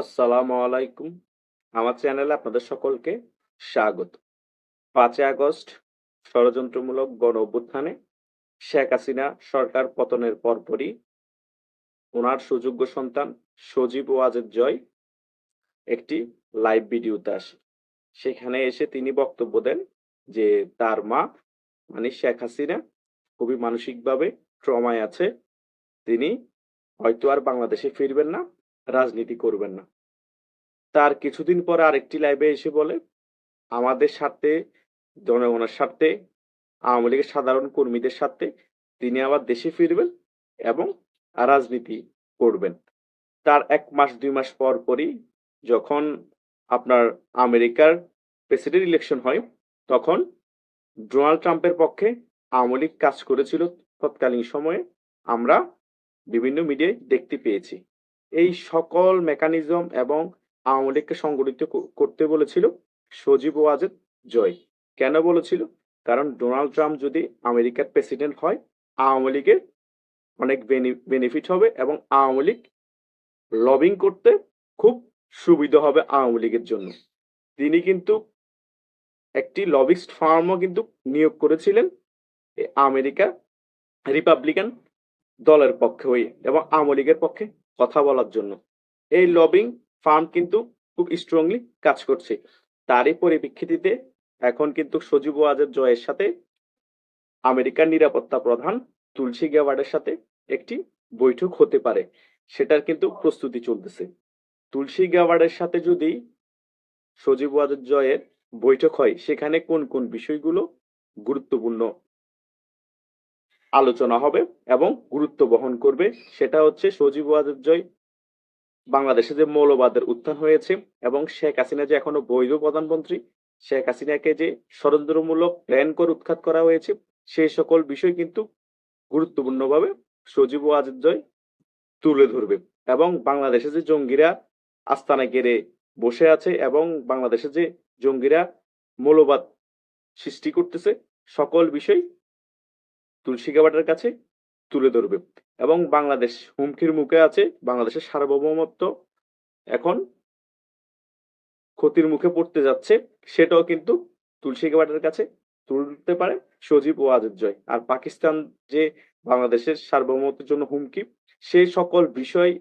আসসালামু আলাইকুম। আমার চ্যানেলে আপনাদের সকলকে স্বাগত। পাঁচই আগস্ট, ষড়যন্ত্রমূলক গণ অভ্যুত্থানে শেখ হাসিনা সরকার পতনের পরপরই ওনার সুযোগ্য সন্তান সজীব ওয়াজেদ জয় একটি লাইভ ভিডিওতে আসে। সেখানে এসে তিনি বক্তব্য দেন যে তার মা মানে শেখ হাসিনা, খুবই মানসিকভাবে ট্রমায় আছে। তিনি হয়তো আর বাংলাদেশে ফিরবেন না। রাজনীতি করবেন না। তার কিছুদিন পর আরেকটি লাইভে এসে বলে, আমাদের স্বার্থে, জনগণের স্বার্থে, আওয়ামী লীগের সাধারণ কর্মীদের স্বার্থে তিনি আবার দেশে ফিরবেন এবং রাজনীতি করবেন। তার এক মাস, দুই মাস পর পরই যখন আপনার আমেরিকার প্রেসিডেন্ট ইলেকশন হয়, তখন ডোনাল্ড ট্রাম্পের পক্ষে আওয়ামী লীগ কাজ করেছিল তৎকালীন সময়ে। আমরা বিভিন্ন মিডিয়ায় দেখতে পেয়েছি। এই সকল মেকানিজম এবং আওয়ামী লীগকে সংগঠিত করতে বলেছিল সজীব ওয়াজেদ জয়। কেন বলেছিল? কারণ ডোনাল্ড ট্রাম্প যদি আমেরিকার প্রেসিডেন্ট হয়, আওয়ামী লীগের অনেক বেনিফিট হবে এবং আওয়ামী লীগ লবিং করতে খুব সুবিধা হবে আওয়ামী লীগের জন্য। তিনি কিন্তু একটি লবিস্ট ফার্মও কিন্তু নিয়োগ করেছিলেন আমেরিকা রিপাবলিকান দলের পক্ষে হয়ে এবং আওয়ামী লীগের পক্ষে কথা বলার জন্য। এই লবিং ফার্ম কিন্তু খুব স্ট্রংলি কাজ করছে। তারই পরিপ্রেক্ষিতে এখন কিন্তু সজীব ওয়াজের জয়ের সাথে আমেরিকার নিরাপত্তা প্রধান তুলসী গ্যাওয়ার্ডের সাথে একটি বৈঠক হতে পারে। সেটার কিন্তু প্রস্তুতি চলতেছে। তুলসী গ্যাওয়ার্ডের সাথে যদি সজীব ওয়াজের জয়ের বৈঠক হয়, সেখানে কোন কোন বিষয়গুলো গুরুত্বপূর্ণ আলোচনা হবে এবং গুরুত্ব বহন করবে। সেটা হচ্ছে সজীব ওয়াজেদ জয় বাংলাদেশে যে মৌলবাদের উত্থান হয়েছে এবং শেখ হাসিনা যে এখনও বৈধ প্রধানমন্ত্রী, শেখ হাসিনাকে যে ষড়যন্ত্রমূলক প্ল্যান করে উৎখাত করা হয়েছে সেই সকল বিষয় কিন্তু গুরুত্বপূর্ণভাবে সজীব ওয়াজেদ জয় তুলে ধরবে এবং বাংলাদেশে যে জঙ্গিরা আস্তানা গেড়ে বসে আছে এবং বাংলাদেশে যে জঙ্গিরা মৌলবাদ সৃষ্টি করতেছে, সকল বিষয় তুলসী গাবাটার কাছে তুলে ধরবে। এবং বাংলাদেশ হুমকির মুখে আছে, বাংলাদেশের সার্বভৌমত্ব এখন ক্ষতির মুখে পড়তে যাচ্ছে, সেটাও কিন্তু তুলসী গাবাটার কাছে তুলতে পারে সজীব ওয়াজেদ জয়। আর পাকিস্তান যে বাংলাদেশের সার্বভৌমত্বের জন্য হুমকি সেই সকল বিষয়,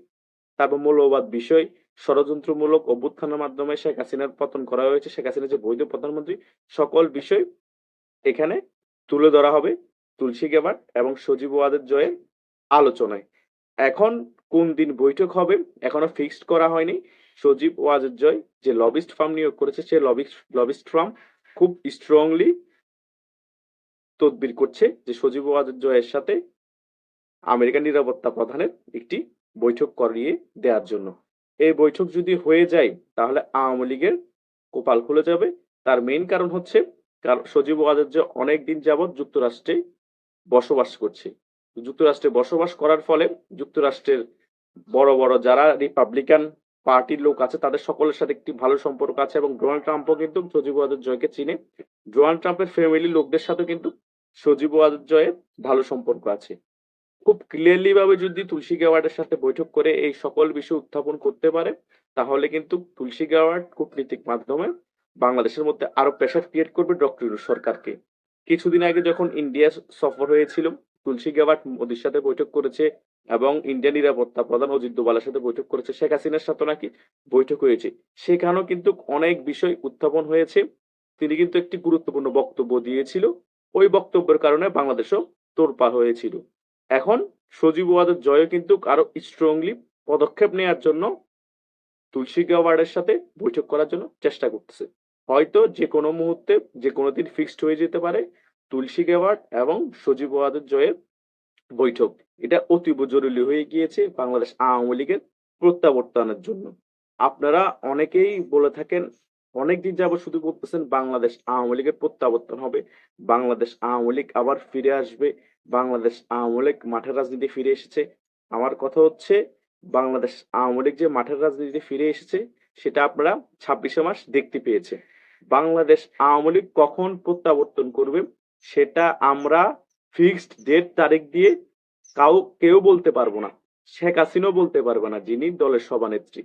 তারপর মৌলবাদ বিষয়, ষড়যন্ত্রমূলক অভ্যুত্থানের মাধ্যমে শেখ হাসিনার পতন করা হয়েছে, শেখ হাসিনা যে বৈধ প্রধানমন্ত্রী, সকল বিষয় এখানে তুলে ধরা হবে। তুলসী গেবার এবং সজীব ওয়াদের জয়ের আলোচনায়। এখন কোন দিন বৈঠক হবে এখনও ফিক্সড করা হয়নি। সজীব ওয়াজের জয় যে লবিস্ট ফার্ম নিয়োগ করেছে, সে লবিস্ট লবিস্ট ফার্ম খুব স্ট্রংলি তদবির করছে যে সজীব ওয়াজের জয়ের সাথে আমেরিকান নিরাপত্তা প্রধানের একটি বৈঠক করিয়ে দেওয়ার জন্য। এই বৈঠক যদি হয়ে যায়, তাহলে আওয়ামী লীগের কপাল খুলে যাবে। তার মেইন কারণ হচ্ছে কারণ সজীব ওয়াজেদ যে অনেকদিন যাবৎ যুক্তরাষ্ট্রে বসবাস করছে। যুক্তরাষ্ট্রে বসবাস করার ফলে যুক্তরাষ্ট্রের বড় বড় যারা রিপাবলিকান পার্টির লোক আছে, তাদের সকলের সাথে একটি ভালো সম্পর্ক আছে এবং ডোনাল্ড ট্রাম্পও কিন্তু সজীব জয়কে চিনে। ডোনাল্ড ট্রাম্পের ফ্যামিলি লোকদের সাথে কিন্তু সজীব জয়ের ভালো সম্পর্ক আছে। খুব ক্লিয়ারলি ভাবে যদি তুলসী গাওয়ার্ডের সাথে বৈঠক করে এই সকল বিষয় উত্থাপন করতে পারে, তাহলে কিন্তু তুলসী গাওয়ার্ড কূটনীতিক মাধ্যমে বাংলাদেশের মধ্যে আরও প্রেশার ক্রিয়েট করবে ডক্টর সরকারকে। কিছুদিন আগে যখন ইন্ডিয়া সফর হয়েছিল, তুলসী গাওয়ার্ড মোদির সাথে বৈঠক করেছে এবং ইন্ডিয়া নিরাপত্তা প্রধান অজিত দোবালের সাথে বৈঠক করেছে, শেখ হাসিনার সাথে নাকি বৈঠক হয়েছে। সেখানেও কিন্তু অনেক বিষয় উত্থাপন হয়েছে। তিনি কিন্তু একটি গুরুত্বপূর্ণ বক্তব্য দিয়েছিল। ওই বক্তব্যের কারণে বাংলাদেশও তোড়পাড় হয়েছিল। এখন সজীব ওয়াদের জয় কিন্তু আরও স্ট্রংলি পদক্ষেপ নেওয়ার জন্য তুলসী গাওয়ার্ডের সাথে বৈঠক করার জন্য চেষ্টা করতেছে। হয়তো যে কোনো মুহূর্তে যে কোনো দিন ফিক্সড হয়ে যেতে পারে। তুলসী গাওয়ার্ড এবং সজীব ওয়াদের জয়ের বৈঠক। এটা অতীব জরুরি হয়ে গিয়েছে বাংলাদেশ আওয়ামী লীগের প্রত্যাবর্তনের জন্য। আপনারা অনেকেই বলে থাকেন, অনেকদিন যাবত শুধু বলতেছেন বাংলাদেশ আওয়ামী লীগের প্রত্যাবর্তন হবে। বাংলাদেশ আওয়ামী লীগ আবার ফিরে আসবে। বাংলাদেশ আওয়ামী লীগ মাঠের রাজনীতি ফিরে এসেছে। আমার কথা হচ্ছে, বাংলাদেশ আওয়ামী লীগ যে মাঠের রাজনীতিতে ফিরে এসেছে, সেটা আপনারা ছাব্বিশে মাস দেখতে পেয়েছে বাংলাদেশ আওয়ামী লীগ কখন প্রত্যাবর্তন করবে সেটা আমরা ফিক্সড ডেট তারিখ দিয়ে কাউ, কেউ বলতে পারব না। শেখ হাসিনাও বলতে পারবে না যিনি দলের সভানেত্রী।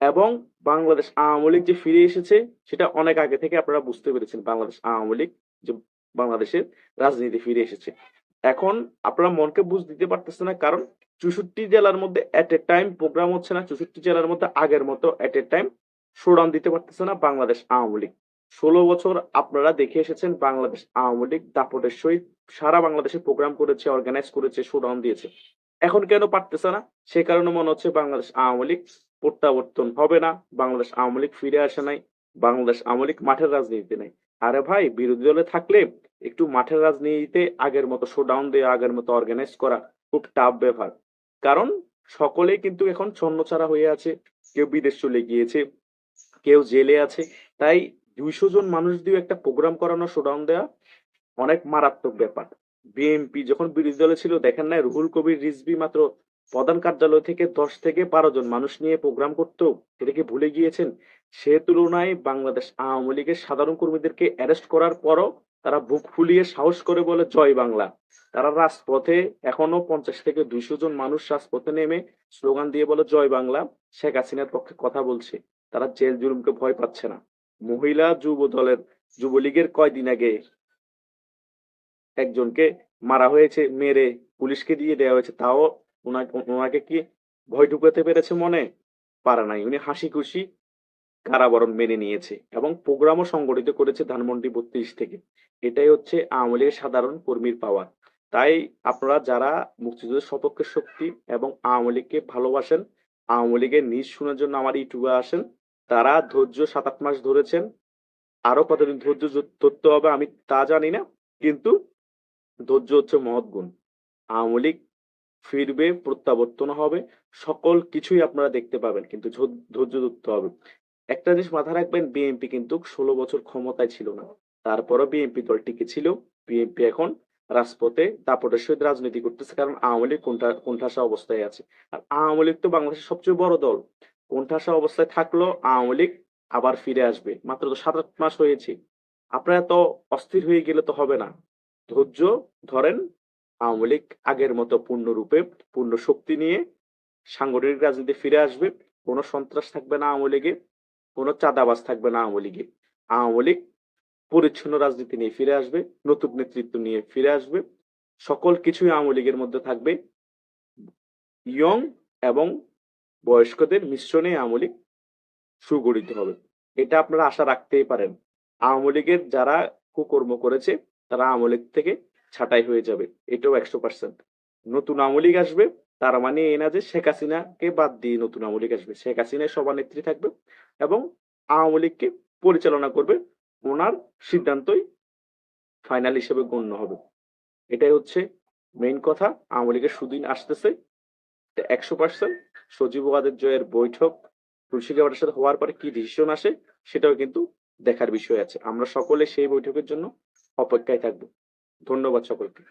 এবং বাংলাদেশ আওয়ামী লীগ যে ফিরে এসেছে, সেটা অনেক আগে থেকে আপনারা বুঝতে পেরেছেন বাংলাদেশ আওয়ামী লীগ যে বাংলাদেশের রাজনীতি ফিরে এসেছে। এখন আপনারা মনকে বুঝ দিতে পারতেছে না, কারণ চৌষট্টি জেলার মধ্যে এট এ টাইম প্রোগ্রাম হচ্ছে না, চৌষট্টি জেলার মধ্যে আগের মতো এট এ টাইম শোডাউন দিতে পারতেছে না বাংলাদেশ আওয়ামী লীগ। ষোলো বছর আপনারা দেখে এসেছেন বাংলাদেশ আওয়ামী লীগ, দাপটের সহিত সারা বাংলাদেশে প্রোগ্রাম করেছে অর্গানাইজ করেছে শোডাউন দিয়েছে। এখন কেন পারতেছে না? সে কারণে মনে হচ্ছে বাংলাদেশ আওয়ামী লীগ প্রত্যাবর্তন হবে না, বাংলাদেশ আওয়ামী লীগ ফিরে আসে নাই, বাংলাদেশ আওয়ামী লীগ মাঠের রাজনীতিতে নেই। আরে ভাই, বিরোধী দলে থাকলে একটু মাঠের রাজনীতিতে আগের মতো শোডাউন দেওয়া আগের মতো অর্গানাইজ করা খুব টাফ ব্যাপার। কারণ সকলেই কিন্তু এখন ছন্নছাড়া হয়ে আছে, কেউ বিদেশ চলে গিয়েছে, কেউ জেলে আছে। তাই দুইশো জন মানুষ দিয়ে একটা প্রোগ্রাম করানো শোডাউন দেওয়া অনেক মারাত্মক ব্যাপার। বিএনপি যখন বিরোধী দলে ছিল, দেখেন না রুহুল কবির রিজবি মাত্র প্রধান কার্যালয় থেকে দশ থেকে বারো জন মানুষ নিয়ে প্রোগ্রাম করতো। কি ভুলে গিয়েছেন? সে তুলনায় বাংলাদেশ আওয়ামী লীগের সাধারণ কর্মীদেরকে অ্যারেস্ট করার পরও তারা বুক ফুলিয়ে সাহস করে বলে জয় বাংলা। তারা রাজপথে এখনও পঞ্চাশ থেকে দুইশো জন মানুষ রাজপথে নেমে স্লোগান দিয়ে বলে জয় বাংলা। শেখ হাসিনার পক্ষে কথা বলছে। তারা জেল জুলুমকে ভয় পাচ্ছে না। মহিলা যুব দলের যুবলীগের কয়দিন আগে একজনকে মারা হয়েছে, মেরে পুলিশকে দিয়ে দেওয়া হয়েছে। তাও ওনাকে কি ভয় ঢুকাতে পেরেছে মনে? পারে নাই। উনি হাসি খুশি কারাবরণ মেনে নিয়েছে এবং প্রোগ্রামও সংগঠিত করেছে ধানমন্ডি বত্রিশ থেকে। এটাই হচ্ছে আওয়ামী সাধারণ কর্মীর পাওয়ার। তাই আপনারা যারা মুক্তিযুদ্ধের সপক্ষের শক্তি এবং আওয়ামী লীগকে ভালোবাসেন, আওয়ামী লীগের নিজ শোনার জন্য আমার ইউটিউবে আসেন। তারা ধৈর্য সাত আট মাস ধরেছেন। আরও কতদিন ধৈর্য ধরতে হবে আমি তা জানি না, কিন্তু ধৈর্য হচ্ছে মহৎ গুণ। আওয়ামী লীগ ফিরবে, প্রত্যাবর্তন হবে, সকল কিছুই আপনারা দেখতে পাবেন, কিন্তু ধৈর্য ধরতে হবে। একটা জিনিস মাথায় রাখবেন, বিএনপি কিন্তু ষোলো বছর ক্ষমতায় ছিল না। তারপরও বিএনপি দল টিকে ছিল, বিএনপি এখন রাজপথে দাপটের সহিত রাজনীতি করতেছে, কারণ আওয়ামী লীগ কোনটা কোণঠাসা অবস্থায় আছে। আর আওয়ামী লীগ তো বাংলাদেশের সবচেয়ে বড় দল। কোণঠাসা অবস্থায় থাকলেও আওয়ামী লীগ আবার ফিরে আসবে। মাত্র তো সাত আট মাস হয়েছে। আপনারা এত অস্থির হয়ে গেলে তো হবে না। ধৈর্য ধরেন, আওয়ামী লীগ আগের মতো পূর্ণরূপে পূর্ণ শক্তি নিয়ে সাংগঠনিক রাজনীতি ফিরে আসবে। কোনো সন্ত্রাস থাকবে না আওয়ামী লীগে, কোনো চাঁদাবাজ থাকবে না আওয়ামী লীগে। আওয়ামী লীগ পরিচ্ছন্ন রাজনীতি নিয়ে ফিরে আসবে, নতুন নেতৃত্ব নিয়ে ফিরে আসবে। সকল কিছুই আওয়ামী লীগের মধ্যে থাকবে। ইয়ং এবং বয়স্কদের মিশ্রণে আওয়ামী লীগ সুগঠিত হবে। এটা আপনারা আশা রাখতেই পারেন। আওয়ামী লীগের যারা কুকর্ম করেছে, তারা আওয়ামী লীগ থেকে ছাঁটাই হয়ে যাবে। এটাও একশো পার্সেন্ট নতুন আওয়ামী লীগ আসবে, তার মানে এই না যে শেখ হাসিনাকে বাদ দিয়ে নতুন আওয়ামী লীগ আসবে। শেখ হাসিনার সভানেত্রী থাকবে এবং আওয়ামী লীগকে পরিচালনা করবে, ওনার সিদ্ধান্তই ফাইনাল হিসেবে গণ্য হবে। এটাই হচ্ছে মেইন কথা। আওয়ামী লীগের সুদিন আসতেছে। একশো পার্সেন্ট সজীব ওয়াদের জয়ের বৈঠক তুলসী গাবাটার সাথে হওয়ার পরে কি ডিসিশন আসে সেটাও কিন্তু দেখার বিষয় আছে। আমরা সকলে সেই বৈঠকের জন্য অপেক্ষায় থাকব। ধন্যবাদ সকলকে।